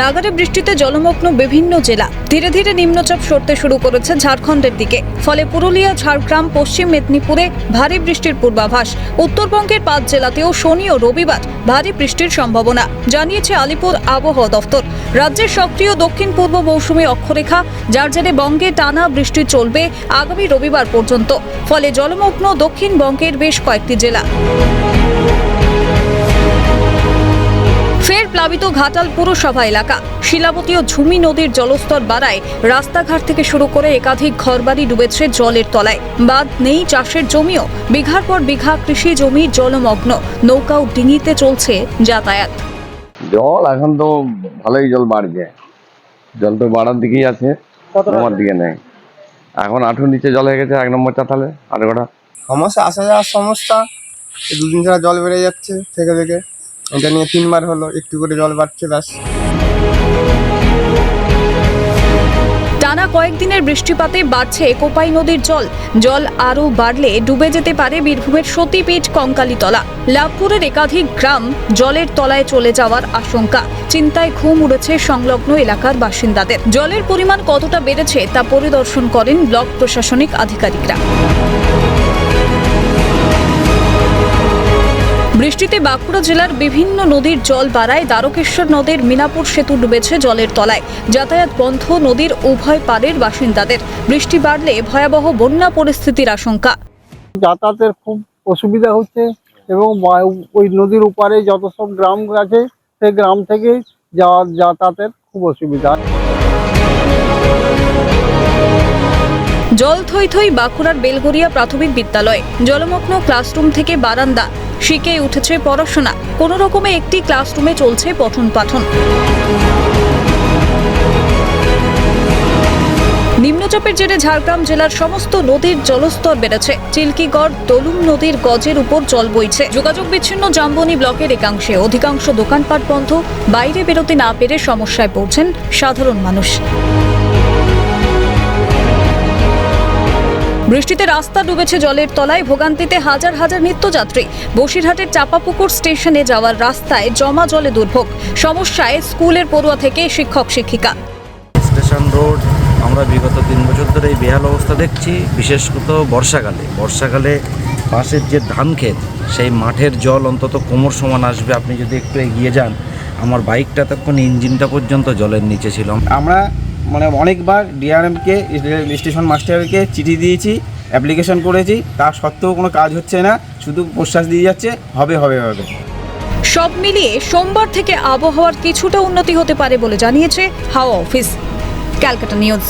নাগারে বৃষ্টিতে জলমগ্ন বিভিন্ন জেলা। ধীরে ধীরে নিম্নচাপ সরতে শুরু করেছে ঝাড়খণ্ডের দিকে। ফলে পুরুলিয়া, ঝাড়গ্রাম, পশ্চিম মেদিনীপুরে ভারী বৃষ্টির পূর্বাভাস। উত্তরবঙ্গের পাঁচ জেলাতেও শনি ও রবিবার ভারী বৃষ্টির সম্ভাবনা, জানিয়েছে আলিপুর আবহাওয়া দফতর। রাজ্যের সক্রিয় দক্ষিণ পূর্ব মৌসুমী অক্ষরেখা, যার জেরে বঙ্গে টানা বৃষ্টি চলবে আগামী রবিবার পর্যন্ত। ফলে জলমগ্ন দক্ষিণবঙ্গের বেশ কয়েকটি জেলা। প্লাবিত ঘাটাল পুরসভা এলাকা। শিলাবতী ও ঝুমি নদীর জলস্তর বাড়ায় রাস্তাঘাট থেকে শুরু করে একাধিক ঘরবাড়ি ডুবেছে জলের তলায়। বাদ নেই চাষের জমিও। বিঘার পর বিঘা কৃষি জমি জলমগ্ন। নৌকা ও ডিঙিতে চলছে যাতায়াত। জল এখন তো ভালোই জল বাড়ছে। জল তো বাড়ার দিকেই আছে কমার দিকে নেই। এখন আঠুর নিচে জল হয়ে গেছে এক নম্বর চাতালে আট গোটা সমস্যা আসা যাওয়ার সমস্যা। দুদিন ছাড়া জল বেড়ে যাচ্ছে থেকে থেকে। এটা নিয়ে তিনবার হলো, একটু করে জল বাড়ছে, ব্যাস। টানা কয়েকদিনের বৃষ্টিপাতে বাড়ছে কোপাই নদীর জল। জল আরও বাড়লে ডুবে যেতে পারে বীরভূমের সতীপীঠ কঙ্কালীতলা। লাভপুরের একাধিক গ্রাম জলের তলায় চলে যাওয়ার আশঙ্কা। চিন্তায় ঘুম উড়েছে সংলগ্ন এলাকার বাসিন্দাদের। জলের পরিমাণ কতটা বেড়েছে তা পরিদর্শন করেন ব্লক প্রশাসনিক আধিকারিকরা। বৃষ্টিতে বাঁকুড়া জেলার বিভিন্ন নদীর জল বাড়ায় দ্বারকেশ্বর নদের মিনাপুর সেতু ডুবেছে জলের তলায়। যাতায়াত বন্ধ নদীর উভয় পাড়ের বাসিন্দাদের। বৃষ্টি বাড়লে ভয়াবহ বন্যা পরিস্থিতির আশঙ্কা। যাতায়াতের খুব অসুবিধা হচ্ছে এবং ওই নদীর উপারে যত সব গ্রাম আছে সেই গ্রাম থেকে যাওয়ার যাতায়াতের খুব অসুবিধা। জল থই থই বাঁকুড়ার বেলগড়িয়া প্রাথমিক বিদ্যালয় জলমগ্ন ক্লাসরুম থেকে বারান্দা শিকে উঠেছে পড়াশোনা। কোনো রকমে একটি ক্লাসরুমে চলছে পঠন পাঠন। নিম্নচাপের জেরে ঝাড়গ্রাম জেলার সমস্ত নদীর জলস্তর বেড়েছে। চিল্কিগড়, দলুম নদীর গজের উপর জল বইছে। যোগাযোগ বিচ্ছিন্ন জাম্বনি ব্লকের একাংশে অধিকাংশ দোকানপাট বন্ধ। বাইরে বেরোতে না পেরে সমস্যায় পড়ছেন সাধারণ মানুষ। বৃষ্টিতে রাস্তা ডুবেছে জলের তলায় ভোগান্তিতে হাজার হাজার নিত্যযাত্রী। বসিরহাটের চাপাপুকুর স্টেশনে যাওয়ার রাস্তায় জমা জলে দুর্ভোগ। সমস্যায় স্কুলের পড়ুয়া থেকে শিক্ষক শিক্ষিকা। স্টেশন রোড আমরা বিগত তিন বছর ধরে এই বেহাল অবস্থা দেখছি বিশেষত বর্ষাকালে। বর্ষাকালে পাশের যে ধান ক্ষেত সেই মাঠের জল অন্তত কোমর সমান আসবে। আপনি যদি একটু এগিয়ে যান আমার বাইকটা তখন ইঞ্জিনটা পর্যন্ত জলের নিচে ছিল। আমরা মানে অনেকবার ডিআরএমকে স্টেশন মাস্টারকে চিঠি দিয়েছি অ্যাপ্লিকেশন করেছি, তা সত্ত্বেও কোনো কাজ হচ্ছে না, শুধু প্রশ্বাস দিয়ে যাচ্ছে, হবে হবে হবে। সব মিলিয়ে সোমবার থেকে আবহাওয়ার কিছুটা উন্নতি হতে পারে বলে জানিয়েছে হাওয়া অফিস। ক্যালকাটা নিউজ।